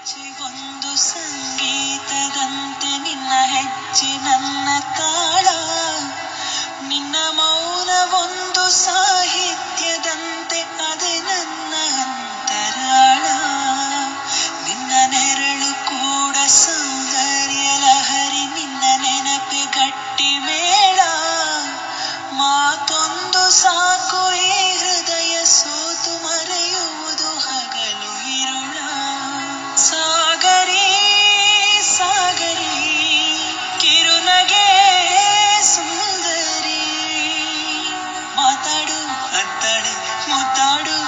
ಹೆಜ್ಜೆಗೊಂದು ಸಂಗೀತದಂತೆ ನಿನ್ನ ಹೆಜ್ಜೆ ನನ್ನ ಕಾಳ ನಿನ್ನ ಮೌನ ಒಂದು ಸಾಹಿತ್ಯದಂತೆ ಅದೇ ನನ್ನ ಅಂತರಾಳ. ನಿನ್ನ ನೆರಳು ಕೂಡ ಸೌಂದರ್ಯ ಲಹರಿ, ನಿನ್ನ ನೆನಪೆ ಗಟ್ಟಿ ಮೇಳ ಮಾತೊಂದು ಸಾ ಮುದ್ದಾಡು